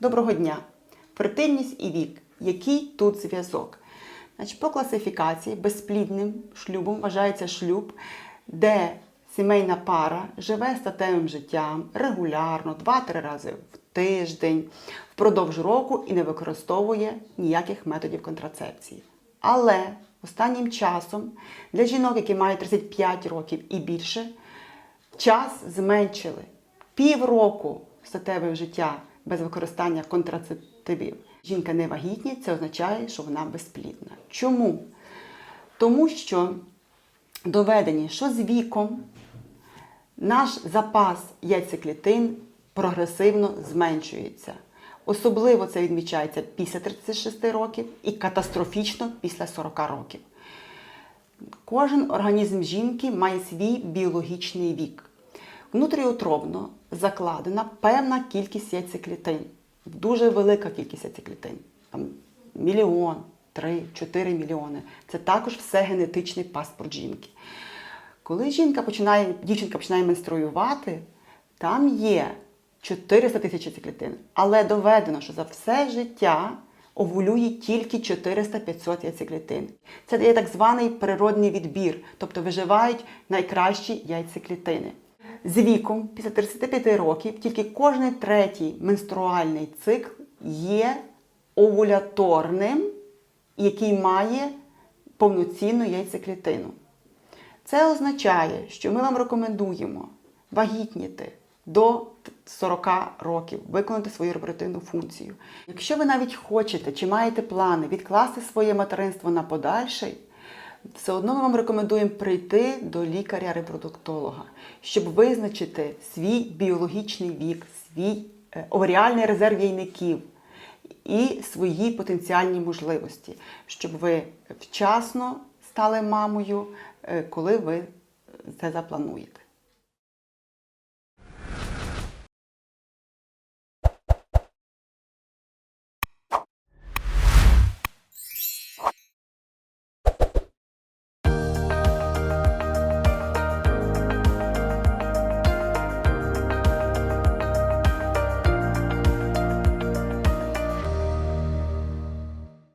Доброго дня! Фертильність і вік. Який тут зв'язок? Значить, по класифікації безплідним шлюбом вважається шлюб, де сімейна пара живе статевим життям регулярно, 2-3 рази в тиждень, впродовж року і не використовує ніяких методів контрацепції. Але останнім часом для жінок, які мають 35 років і більше, час зменшили. Півроку статеве життя без використання контрацептивів. Жінка не вагітні, це означає, що вона безплідна. Чому? Тому що доведені, що з віком наш запас яйцеклітин прогресивно зменшується. Особливо це відмічається після 36 років і катастрофічно після 40 років. Кожен організм жінки має свій біологічний вік. Внутріутробно закладена певна кількість яйцеклітин, дуже велика кількість яйцеклітин, там мільйон, три, чотири мільйони. Це також все генетичний паспорт жінки. Коли жінка починає, дівчинка починає менструювати, там є 400 тисяч яйцеклітин, але доведено, що за все життя овулює тільки 400-500 яйцеклітин. Це дає так званий природний відбір, тобто виживають найкращі яйцеклітини. З віком, після 35 років, тільки кожний третій менструальний цикл є овуляторним, який має повноцінну яйцеклітину. Це означає, що ми вам рекомендуємо вагітніти до 40 років, виконати свою репродуктивну функцію. Якщо ви навіть хочете чи маєте плани відкласти своє материнство на подальший, все одно ми вам рекомендуємо прийти до лікаря-репродуктолога, щоб визначити свій біологічний вік, свій е, оваріальний резерв яйників і свої потенціальні можливості, щоб ви вчасно стали мамою, е, коли ви це заплануєте.